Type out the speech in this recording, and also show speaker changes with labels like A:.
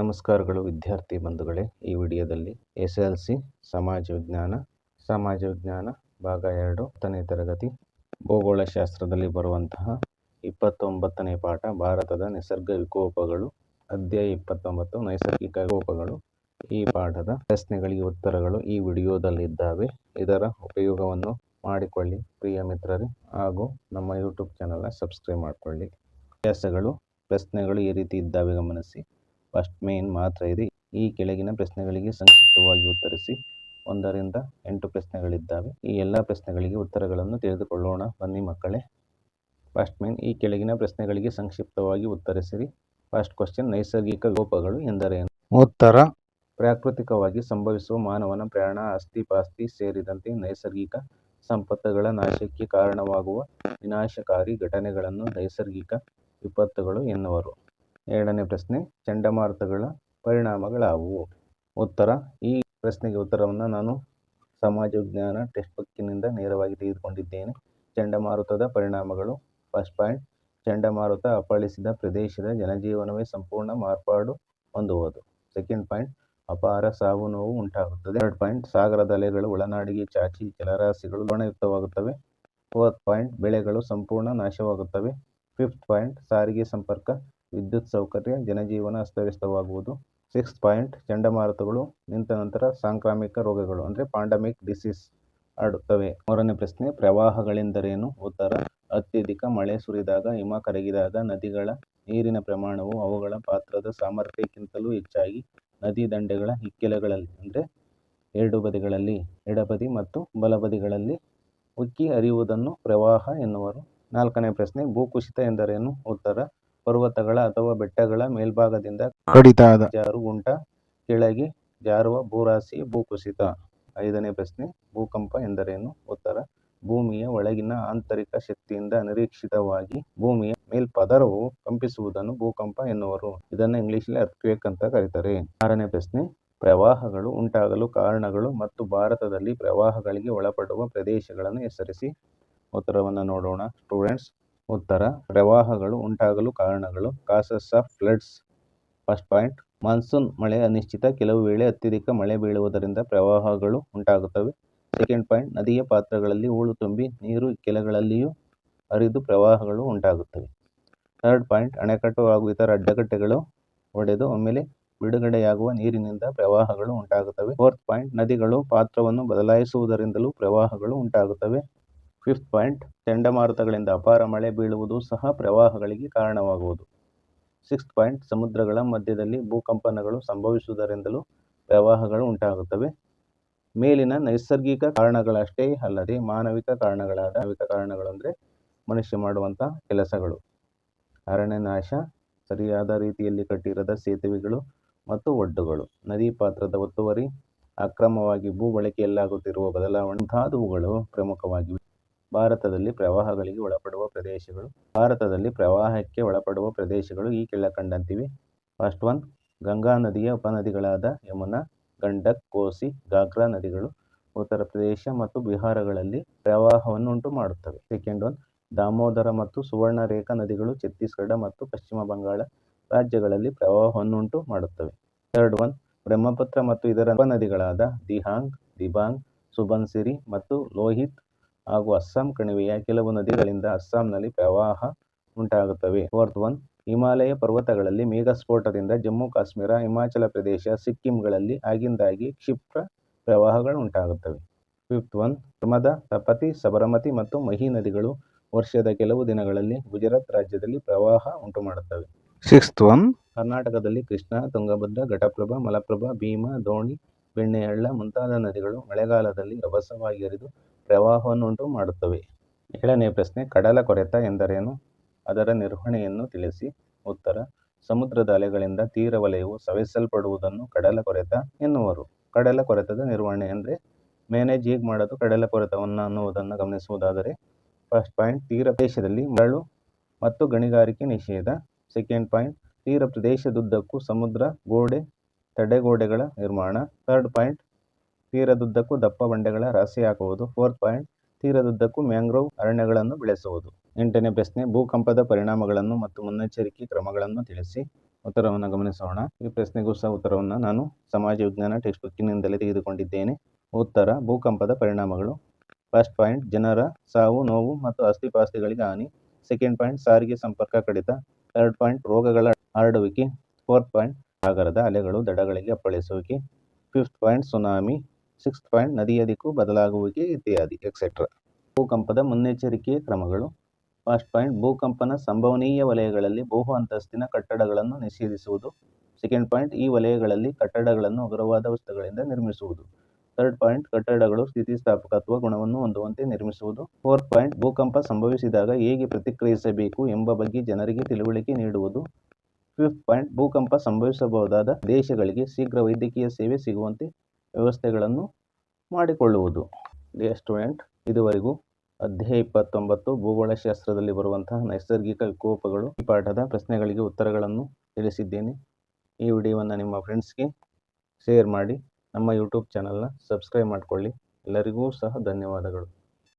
A: ನಮಸ್ಕಾರಗಳು ವಿದ್ಯಾರ್ಥಿ ಬಂಧುಗಳೇ. ಈ ವಿಡಿಯೋದಲ್ಲಿ ಎಸ್ ಎಲ್ ಸಿ ಸಮಾಜ ವಿಜ್ಞಾನ ಸಮಾಜ ವಿಜ್ಞಾನ ಭಾಗ ಎರಡು ಹತ್ತನೇ ತರಗತಿ ಭೂಗೋಳಶಾಸ್ತ್ರದಲ್ಲಿ ಬರುವಂತಹ ಇಪ್ಪತ್ತೊಂಬತ್ತನೇ ಪಾಠ, ಭಾರತದ ನಿಸರ್ಗ ವಿಕೋಪಗಳು, ಅಧ್ಯಾಯ ಇಪ್ಪತ್ತೊಂಬತ್ತು, ನೈಸರ್ಗಿಕ ವಿಕೋಪಗಳು. ಈ ಪಾಠದ ಪ್ರಶ್ನೆಗಳಿಗೆ ಉತ್ತರಗಳು ಈ ವಿಡಿಯೋದಲ್ಲಿದ್ದಾವೆ. ಇದರ ಉಪಯೋಗವನ್ನು ಮಾಡಿಕೊಳ್ಳಿ ಪ್ರಿಯ ಮಿತ್ರರೇ ಹಾಗೂ ನಮ್ಮ ಯೂಟ್ಯೂಬ್ ಚಾನಲ್ನ ಸಬ್ಸ್ಕ್ರೈಬ್ ಮಾಡಿಕೊಳ್ಳಿ. ಅಭ್ಯಾಸಗಳು, ಪ್ರಶ್ನೆಗಳು ಈ ರೀತಿ ಇದ್ದಾವೆ ಗಮನಿಸಿ. ಫಸ್ಟ್ ಮೇನ್ ಮಾತ್ರ ಇದೆ. ಈ ಕೆಳಗಿನ ಪ್ರಶ್ನೆಗಳಿಗೆ ಸಂಕ್ಷಿಪ್ತವಾಗಿ ಉತ್ತರಿಸಿ ಒಂದರಿಂದ ಎಂಟು ಪ್ರಶ್ನೆಗಳಿದ್ದಾವೆ. ಈ ಎಲ್ಲ ಪ್ರಶ್ನೆಗಳಿಗೆ ಉತ್ತರಗಳನ್ನು ತಿಳಿದುಕೊಳ್ಳೋಣ. ಬನ್ನಿ ಮಕ್ಕಳೇ. ಫಸ್ಟ್ ಮೇನ್ ಈ ಕೆಳಗಿನ ಪ್ರಶ್ನೆಗಳಿಗೆ ಸಂಕ್ಷಿಪ್ತವಾಗಿ ಉತ್ತರಿಸಿರಿ. ಫಸ್ಟ್ ಕ್ವಶನ್ ನೈಸರ್ಗಿಕ ಗೋಪಗಳು ಎಂದರೇನು ಉತ್ತರ. ಪ್ರಾಕೃತಿಕವಾಗಿ ಸಂಭವಿಸುವ ಮಾನವನ ಪ್ರಯಾಣ ಆಸ್ತಿ ಪಾಸ್ತಿ ಸೇರಿದಂತೆ ನೈಸರ್ಗಿಕ ಸಂಪತ್ತುಗಳ ನಾಶಕ್ಕೆ ಕಾರಣವಾಗುವ ವಿನಾಶಕಾರಿ ಘಟನೆಗಳನ್ನು ನೈಸರ್ಗಿಕ ವಿಪತ್ತುಗಳು ಎನ್ನುವರು. ಎರಡನೇ ಪ್ರಶ್ನೆ, ಚಂಡಮಾರುತಗಳ ಪರಿಣಾಮಗಳಾವುವು? ಉತ್ತರ, ಈ ಪ್ರಶ್ನೆಗೆ ಉತ್ತರವನ್ನು ನಾನು ಸಮಾಜ ವಿಜ್ಞಾನ ಟೆಕ್ಸ್ಟ್ ಬುಕ್ಕಿನಿಂದ ನೇರವಾಗಿ ತೆಗೆದುಕೊಂಡಿದ್ದೇನೆ. ಚಂಡಮಾರುತದ ಪರಿಣಾಮಗಳು, ಫಸ್ಟ್ ಪಾಯಿಂಟ್, ಚಂಡಮಾರುತ ಅಪ್ಪಳಿಸಿದ ಪ್ರದೇಶದ ಜನಜೀವನವೇ ಸಂಪೂರ್ಣ ಮಾರ್ಪಾಡು ಹೊಂದುವುದು. ಸೆಕೆಂಡ್ ಪಾಯಿಂಟ್, ಅಪಾರ ಸಾವು ನೋವು ಉಂಟಾಗುತ್ತದೆ. ಥರ್ಡ್ ಪಾಯಿಂಟ್, ಸಾಗರದ ಅಲೆಗಳು ಒಳನಾಡಿಗೆ ಚಾಚಿ ಜಲರಾಶಿಗಳು ಲವಣಯುಕ್ತವಾಗುತ್ತವೆ ಫೋರ್ತ್ ಪಾಯಿಂಟ್, ಬೆಳೆಗಳು ಸಂಪೂರ್ಣ ನಾಶವಾಗುತ್ತವೆ. ಫಿಫ್ತ್ ಪಾಯಿಂಟ್, ಸಾರಿಗೆ ಸಂಪರ್ಕ ವಿದ್ಯುತ್ ಸೌಕರ್ಯ, ಜನಜೀವನ ಅಸ್ತವ್ಯಸ್ತವಾಗುವುದು. ಸಿಕ್ಸ್ ಪಾಯಿಂಟ್, ಚಂಡಮಾರುತಗಳು, ನಿಂತ ನಂತರ ಸಾಂಕ್ರಾಮಿಕ ರೋಗಗಳು, ಅಂದರೆ ಪಾಂಡಮಿಕ್ ಡಿಸೀಸ್ ಆಡುತ್ತವೆ. ಮೂರನೇ ಪ್ರಶ್ನೆ, ಪ್ರವಾಹಗಳೆಂದರೇನು? ಉತ್ತರ, ಅತ್ಯಧಿಕ ಮಳೆ ಸುರಿದಾಗ, ಹಿಮ ಕರಗಿದಾಗ, ನದಿಗಳ ನೀರಿನ ಪ್ರಮಾಣವು ಅವುಗಳ ಪಾತ್ರದ ಸಾಮರ್ಥ್ಯಕ್ಕಿಂತಲೂ ಹೆಚ್ಚಾಗಿ ನದಿ ದಂಡೆಗಳ ಇಕ್ಕೆಲಗಳಲ್ಲಿ ಅಂದರೆ ಎರಡು ಬದಿಗಳಲ್ಲಿ ಎಡಬದಿ ಮತ್ತು ಬಲಬದಿಗಳಲ್ಲಿ ಉಕ್ಕಿ ಹರಿಯುವುದನ್ನು ಪ್ರವಾಹ ಎನ್ನುವರು. ನಾಲ್ಕನೇ ಪ್ರಶ್ನೆ, ಭೂಕುಸಿತ ಎಂದರೇನು? ಉತ್ತರ ಪರ್ವತಗಳ ಅಥವಾ ಬೆಟ್ಟಗಳ ಮೇಲ್ಭಾಗದಿಂದ
B: ಕಡಿತಾದ
A: ಜಾರು ಉಂಟ ಕೆಳಗೆ ಜಾರುವ ಭೂರಾಶಿ ಭೂಕುಸಿತ. ಐದನೇ ಪ್ರಶ್ನೆ ಭೂಕಂಪ ಎಂದರೇನು? ಉತ್ತರ ಭೂಮಿಯ ಒಳಗಿನ ಆಂತರಿಕ ಶಕ್ತಿಯಿಂದ ಅನಿರೀಕ್ಷಿತವಾಗಿ ಭೂಮಿಯ ಮೇಲ್ಪದರವು ಕಂಪಿಸುವುದನ್ನು ಭೂಕಂಪ ಎನ್ನುವರು. ಇದನ್ನು ಇಂಗ್ಲಿಷಲ್ಲಿ ಅರ್ಥಕ್ವೇಕ್ ಅಂತ ಕರೀತಾರೆ. ಆರನೇ ಪ್ರಶ್ನೆ ಪ್ರವಾಹಗಳು ಉಂಟಾಗಲು ಕಾರಣಗಳು ಮತ್ತು ಭಾರತದಲ್ಲಿ ಪ್ರವಾಹಗಳಿಗೆ ಒಳಪಡುವ ಪ್ರದೇಶಗಳನ್ನು ಹೆಸರಿಸಿ. ಉತ್ತರವನ್ನು ನೋಡೋಣ. ಸ್ಟೂಡೆಂಟ್ಸ್ ಉತ್ತರ, ಪ್ರವಾಹಗಳು ಉಂಟಾಗಲು ಕಾರಣಗಳು, causes of floods, first point. Monsoon ಮಳೆ ಅನಿಶ್ಚಿತ, ಕೆಲವು ವೇಳೆ ಅತ್ಯಧಿಕ ಮಳೆ ಬೀಳುವುದರಿಂದ ಪ್ರವಾಹಗಳು ಉಂಟಾಗುತ್ತವೆ. ಸೆಕೆಂಡ್ ಪಾಯಿಂಟ್, ನದಿಯ ಪಾತ್ರಗಳಲ್ಲಿ ಹೂಳು ತುಂಬಿ, ನೀರು ಕೆಲಗಳಲ್ಲಿಯೂ ಹರಿದು ಪ್ರವಾಹಗಳು ಉಂಟಾಗುತ್ತವೆ. ಥರ್ಡ್ ಪಾಯಿಂಟ್, ಅಣೆಕಟ್ಟು ಹಾಗೂ ಇತರ ಅಡ್ಡಗಟ್ಟೆಗಳು ಒಡೆದು ಒಮ್ಮೆಲೆ ಬಿಡುಗಡೆಯಾಗುವ ನೀರಿನಿಂದ ಪ್ರವಾಹಗಳು ಉಂಟಾಗುತ್ತವೆ. ಫೋರ್ತ್ ಪಾಯಿಂಟ್, ನದಿಗಳು ಪಾತ್ರವನ್ನು ಬದಲಾಯಿಸುವುದರಿಂದಲೂ ಪ್ರವಾಹಗಳು ಉಂಟಾಗುತ್ತವೆ. ಫಿಫ್ತ್ ಪಾಯಿಂಟ್ ಚಂಡಮಾರುತಗಳಿಂದ ಅಪಾರ ಮಳೆ ಬೀಳುವುದು ಸಹ ಪ್ರವಾಹಗಳಿಗೆ ಕಾರಣವಾಗುವುದು. ಸಿಕ್ಸ್ತ್ ಪಾಯಿಂಟ್ ಸಮುದ್ರಗಳ ಮಧ್ಯದಲ್ಲಿ ಭೂಕಂಪನಗಳು ಸಂಭವಿಸುವುದರಿಂದಲೂ ಪ್ರವಾಹಗಳು ಉಂಟಾಗುತ್ತವೆ. ಮೇಲಿನ ನೈಸರ್ಗಿಕ ಕಾರಣಗಳಷ್ಟೇ ಅಲ್ಲದೆ ಮಾನವಿಕ ಕಾರಣಗಳಾದ ಮಾನವಿಕ ಕಾರಣಗಳು ಅಂದರೆ ಮನುಷ್ಯ ಮಾಡುವಂಥ ಕೆಲಸಗಳು. ಅರಣ್ಯನಾಶ, ಸರಿಯಾದ ರೀತಿಯಲ್ಲಿ ಕಟ್ಟಿರದ ಸೇತುವೆಗಳು ಮತ್ತು ಒಡ್ಡುಗಳು. ನದಿ ಪಾತ್ರದ ಒತ್ತುವರಿ, ಅಕ್ರಮವಾಗಿ ಭೂ ಬಳಕೆಯಲ್ಲಾಗುತ್ತಿರುವ ಬದಲಾವಣೆ ಮುಂತಾದವುಗಳು ಪ್ರಮುಖವಾಗಿವೆ. ಭಾರತದಲ್ಲಿ ಪ್ರವಾಹಗಳಿಗೆ ಒಳಪಡುವ ಪ್ರದೇಶಗಳು. ಭಾರತದಲ್ಲಿ ಪ್ರವಾಹಕ್ಕೆ ಒಳಪಡುವ ಪ್ರದೇಶಗಳು ಈ ಕೆಳಕಂಡಂತಿವೆ. ಫಸ್ಟ್ ಒನ್ ಗಂಗಾ ನದಿಯ ಉಪನದಿಗಳಾದ ಯಮುನಾ, ಗಂಡಕ್, ಕೋಸಿ ಘಾಗ್ರಾ ನದಿಗಳು ಉತ್ತರ ಪ್ರದೇಶ ಮತ್ತು ಬಿಹಾರಗಳಲ್ಲಿ ಪ್ರವಾಹವನ್ನು ಉಂಟು ಮಾಡುತ್ತವೆ. ಸೆಕೆಂಡ್ ಒನ್ ದಾಮೋದರ ಮತ್ತು ಸುವರ್ಣರೇಖಾ ನದಿಗಳು ಛತ್ತೀಸ್ಗಢ ಮತ್ತು ಪಶ್ಚಿಮ ಬಂಗಾಳ ರಾಜ್ಯಗಳಲ್ಲಿ ಪ್ರವಾಹವನ್ನುಂಟು ಮಾಡುತ್ತವೆ. ಥರ್ಡ್ ಒನ್ ಬ್ರಹ್ಮಪುತ್ರ ಮತ್ತು ಇದರ ಉಪನದಿಗಳಾದ ದಿಹಾಂಗ್, ದಿಬಾಂಗ್, ಸುಬನ್ಸಿರಿ ಮತ್ತು ಲೋಹಿತ್ ಹಾಗೂ ಅಸ್ಸಾಂ ಕಣಿವೆಯ ಕೆಲವು ನದಿಗಳಿಂದ ಅಸ್ಸಾಂನಲ್ಲಿ ಪ್ರವಾಹ ಉಂಟಾಗುತ್ತವೆ. ಫೋರ್ತ್ ಒನ್ ಹಿಮಾಲಯ ಪರ್ವತಗಳಲ್ಲಿ ಮೇಘಸ್ಫೋಟದಿಂದ ಜಮ್ಮು ಕಾಶ್ಮೀರ ಹಿಮಾಚಲ ಪ್ರದೇಶ ಸಿಕ್ಕಿಂಗಳಲ್ಲಿ ಆಗಿಂದಾಗಿ ಕ್ಷಿಪ್ರ ಪ್ರವಾಹಗಳು ಉಂಟಾಗುತ್ತವೆ. ಫಿಫ್ತ್ ಒನ್ ನರ್ಮದಾ ತಪತಿ ಸಬರಮತಿ ಮತ್ತು ಮಹಿ ನದಿಗಳು ವರ್ಷದ ಕೆಲವು ದಿನಗಳಲ್ಲಿ ಗುಜರಾತ್ ರಾಜ್ಯದಲ್ಲಿ ಪ್ರವಾಹ ಉಂಟುಮಾಡುತ್ತವೆ.
B: ಸಿಕ್ಸ್ತ್ ಒನ್
A: ಕರ್ನಾಟಕದಲ್ಲಿ ಕೃಷ್ಣಾ ತುಂಗಭದ್ರಾ ಘಟಪ್ರಭಾ ಮಲಪ್ರಭಾ ಭೀಮಾ ದೋಣಿ ಬೆಣ್ಣೆಹಳ್ಳ ಮುಂತಾದ ನದಿಗಳು ಮಳೆಗಾಲದಲ್ಲಿ ರಭಸವಾಗಿ ಹರಿದು ಪ್ರವಾಹವನ್ನುಂಟು ಮಾಡುತ್ತವೆ. ಏಳನೇ ಪ್ರಶ್ನೆ, ಕಡಲ ಕೊರೆತ ಎಂದರೇನು? ಅದರ ನಿರ್ವಹಣೆಯನ್ನು ತಿಳಿಸಿ. ಉತ್ತರ ಸಮುದ್ರದ ಅಲೆಗಳಿಂದ ತೀರ ವಲಯವು ಸವೆಸಲ್ಪಡುವುದನ್ನು ಕಡಲ ಕೊರೆತ ಎನ್ನುವರು. ಕಡಲ ಕೊರೆತದ ನಿರ್ವಹಣೆ ಅಂದರೆ ಮ್ಯಾನೇಜ್ ಹೇಗೆ ಮಾಡೋದು? ಕಡಲ ಕೊರೆತವನ್ನು ಅನ್ನುವುದನ್ನು ಗಮನಿಸುವುದಾದರೆ ಫಸ್ಟ್ ಪಾಯಿಂಟ್ ತೀರ ಪ್ರದೇಶದಲ್ಲಿ ಮರಳು ಮತ್ತು ಗಣಿಗಾರಿಕೆ ನಿಷೇಧ. ಸೆಕೆಂಡ್ ಪಾಯಿಂಟ್ ತೀರ ಪ್ರದೇಶದುದ್ದಕ್ಕೂ ಸಮುದ್ರ ಗೋಡೆ, ತಡೆಗೋಡೆಗಳ ನಿರ್ಮಾಣ. ಥರ್ಡ್ ಪಾಯಿಂಟ್ ತೀರದುದ್ದಕ್ಕೂ ದಪ್ಪ ಬಂಡೆಗಳ ರಾಶಿ ಹಾಕುವುದು ಫೋರ್ತ್ ಪಾಯಿಂಟ್ ತೀರದುದ್ದಕ್ಕೂ ಮ್ಯಾಂಗ್ರೋವ್ ಅರಣ್ಯಗಳನ್ನು ಬೆಳೆಸುವುದು. ಎಂಟನೇ ಪ್ರಶ್ನೆ, ಭೂಕಂಪದ ಪರಿಣಾಮಗಳನ್ನು ಮತ್ತು ಮುನ್ನೆಚ್ಚರಿಕೆ ಕ್ರಮಗಳನ್ನು ತಿಳಿಸಿ. ಉತ್ತರವನ್ನು ಗಮನಿಸೋಣ. ಈ ಪ್ರಶ್ನೆಗೂ ಸಹ ಉತ್ತರವನ್ನು ನಾನು ಸಮಾಜ ವಿಜ್ಞಾನ ಟೆಕ್ಸ್ಟ್ ಬುಕ್ಕಿನಿಂದಲೇ ತೆಗೆದುಕೊಂಡಿದ್ದೇನೆ. ಉತ್ತರ, ಭೂಕಂಪದ ಪರಿಣಾಮಗಳು. ಫಸ್ಟ್ ಪಾಯಿಂಟ್ ಜನರ ಸಾವು, ನೋವು ಮತ್ತು ಆಸ್ತಿಪಾಸ್ತಿಗಳಿಗೆ ಹಾನಿ. ಸೆಕೆಂಡ್ ಪಾಯಿಂಟ್ ಸಾರಿಗೆ ಸಂಪರ್ಕ ಕಡಿತ. ಥರ್ಡ್ ಪಾಯಿಂಟ್ ರೋಗಗಳ ಹರಡುವಿಕೆ. ಫೋರ್ತ್ ಪಾಯಿಂಟ್ ಸಾಗರದ ಅಲೆಗಳು, ದಡಗಳಿಗೆ ಅಪ್ಪಳಿಸುವಿಕೆ. Fifth point tsunami sixth point ನದಿಯ ದಿಕ್ಕು ಬದಲಾಗುವಿಕೆ ಇತ್ಯಾದಿ ಎಕ್ಸೆಟ್ರಾ ಭೂಕಂಪದ ಮುನ್ನೆಚ್ಚರಿಕೆಯ ಕ್ರಮಗಳು. ಫಸ್ಟ್ ಪಾಯಿಂಟ್ ಭೂಕಂಪನ ಸಂಭವನೀಯ ವಲಯಗಳಲ್ಲಿ ಬಹು ಅಂತಸ್ತಿನ ಕಟ್ಟಡಗಳನ್ನು ನಿಷೇಧಿಸುವುದು. ಸೆಕೆಂಡ್ ಪಾಯಿಂಟ್ ಈ ವಲಯಗಳಲ್ಲಿ ಕಟ್ಟಡಗಳನ್ನು ಹಗುರವಾದ ವಸ್ತುಗಳಿಂದ ನಿರ್ಮಿಸುವುದು. ಥರ್ಡ್ ಪಾಯಿಂಟ್ ಕಟ್ಟಡಗಳು ಸ್ಥಿತಿಸ್ಥಾಪಕತ್ವ ಗುಣವನ್ನು ಹೊಂದುವಂತೆ ನಿರ್ಮಿಸುವುದು. ಫೋರ್ತ್ ಪಾಯಿಂಟ್ ಭೂಕಂಪ ಸಂಭವಿಸಿದಾಗ ಹೇಗೆ ಪ್ರತಿಕ್ರಿಯಿಸಬೇಕು ಎಂಬ ಬಗ್ಗೆ ಜನರಿಗೆ ತಿಳುವಳಿಕೆ ನೀಡುವುದು. ಫಿಫ್ತ್ ಪಾಯಿಂಟ್ ಭೂಕಂಪ ಸಂಭವಿಸಬಹುದಾದ ದೇಶಗಳಿಗೆ ಶೀಘ್ರ ವೈದ್ಯಕೀಯ ಸೇವೆ ಸಿಗುವಂತೆ ವ್ಯವಸ್ಥೆಗಳನ್ನು ಮಾಡಿಕೊಳ್ಳುವುದು. ಡಿಯರ್ ಸ್ಟೂಡೆಂಟ್ ಇದುವರೆಗೂ ಅಧ್ಯಾಯ ಇಪ್ಪತ್ತೊಂಬತ್ತು, ಭೂಗೋಳಶಾಸ್ತ್ರದಲ್ಲಿ ಬರುವಂತಹ ನೈಸರ್ಗಿಕ ವಿಕೋಪಗಳು ಈ ಪಾಠದ ಪ್ರಶ್ನೆಗಳಿಗೆ ಉತ್ತರಗಳನ್ನು ತಿಳಿಸಿದ್ದೇನೆ. ಈ ವಿಡಿಯೋವನ್ನು ನಿಮ್ಮ ಫ್ರೆಂಡ್ಸ್ಗೆ ಶೇರ್ ಮಾಡಿ, ನಮ್ಮ ಯೂಟ್ಯೂಬ್ ಚಾನಲ್ನ ಸಬ್ಸ್ಕ್ರೈಬ್ ಮಾಡಿಕೊಳ್ಳಿ. ಎಲ್ಲರಿಗೂ ಸಹ ಧನ್ಯವಾದಗಳು.